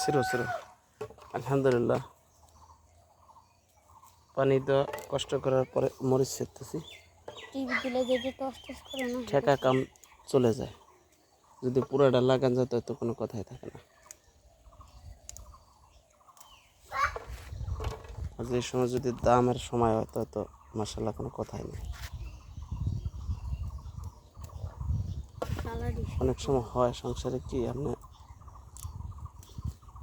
সিরো সিরো আলহামদুলিল্লাহ পানি তো কষ্ট করার পরে মরিচ না। ঠেকা কাম চলে যায়। যদি পুরোটা লাগান যেত তো কোনো কথাই থাকে না। আর যে সময় যদি দামের সময় হয় তো তো মাসাল্লাহ কোনো কথাই নেই। অনেক সময় হয় সংসারে কি আপনি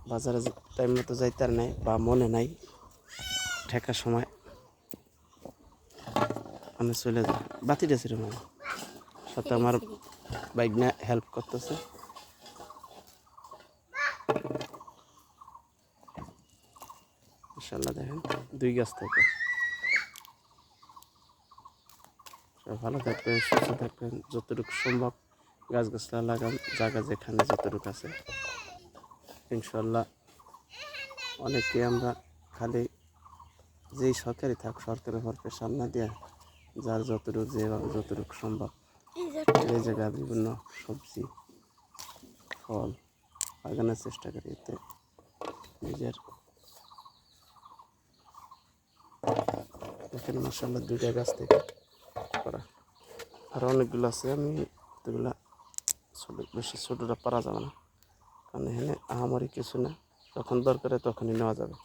বাজারে টাইম মতো যাইতে নাই বা মনে নাই ঠেকার সময়। আমি চলে যাই। বাতিটা ছিল মামা। সাথে আমার বাইক না হেল্প করতেছে। ইনশাল্লাহ দেখেন দুই গাছ থেকে। ভালো থাকবেন সুস্থ থাকবেন যতটুকু সম্ভব গাছ গাছলা লাগান জায়গা যেখানে যতটুকু আছে। ইনশাল্লাহ। অনেকে আমরা খালি যেই সরকারি থাক, সরকারের উপর প্রেশার না দিয়ে যার যতটুকু যেভাবে যতটুকু সম্ভব এই জায়গায় বিভিন্ন সবজি, ফল লাগানোর চেষ্টা করি এতে নিজের। এখানে মশাল্লা দুইটা গাছ থেকে করা। আর অনেকগুলো আছে, আমি এগুলা ছোটো বেশি ছোটোটা পারা যাবে না। কারণ এখানে আহামরি কিছু না। যখন দরকারে তখনই নেওয়া যাবে।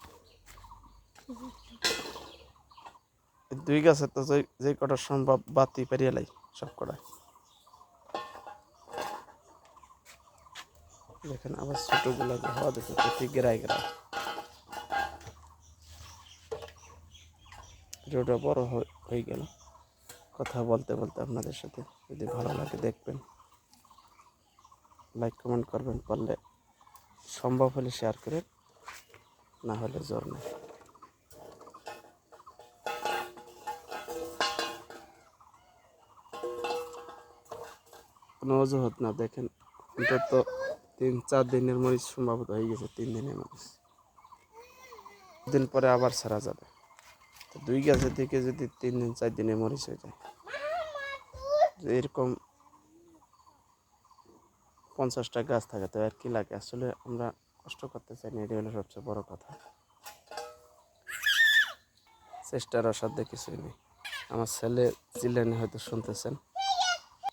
দুই গাছে তো যে কটা সম্ভব বাতি পেরিয়ে লাই, সব কটায় দেখেন আবার ছোটগুলো হওয়া দেখে প্রতি গেরায় গেরায় ভিডিওটা বড় হয়ে গেল, কথা বলতে বলতে আপনাদের সাথে যদি ভালো লাগে দেখবেন। লাইক কমেন্ট করবেন পারলে সম্ভব হলে শেয়ার করে না হলে জোর নেই কোনো অজুহাত না, দেখেন, অন্তত তিন, চার দিনের মরিচ সম্ভবত হয়ে গেছে, তিন দিনের মরিচ। দিন পরে আবার সারা যাবে। তো দুই গাছের থেকে যদি তিন দিন, চার দিনে মরিচ হয়ে যায়। এরকম পঞ্চাশটা গাছ থাকে, তো আর কি লাগে? আসলে আমরা কষ্ট করতে চাই না এটা হলো সবচেয়ে বড় কথা। চেষ্টার অসাধ্য কিছুই নেই। আমার ছেলে চিল্লানি হয়তো শুনতেছেন।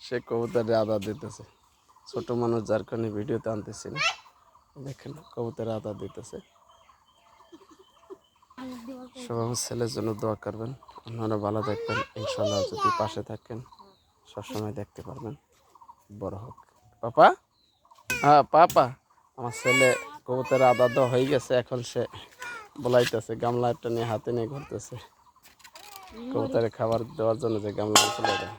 সে কবুতরে আদা দিতেছে। ছোট মানুষ যার কারণে ভিডিওতে আনতেছি না। দেখেন কবুতরে আদা দিতেছে। সব আমার ছেলের জন্য দোয়া করবেন। আপনারা ভালো থাকবেন। ইনশাল্লাহ যদি পাশে থাকেন, সবসময় দেখতে পারবেন। বড় হোক। পাপা? হ্যাঁ পাপা। আমার ছেলে কবুতের আদা দেওয়া হয়ে গেছে, এখন সে বলাইতেছে, গামলা একটা নিয়ে হাতে নিয়ে ঘুরতেছে। কবুতরে খাবার দেওয়ার জন্য যে গামলা যায়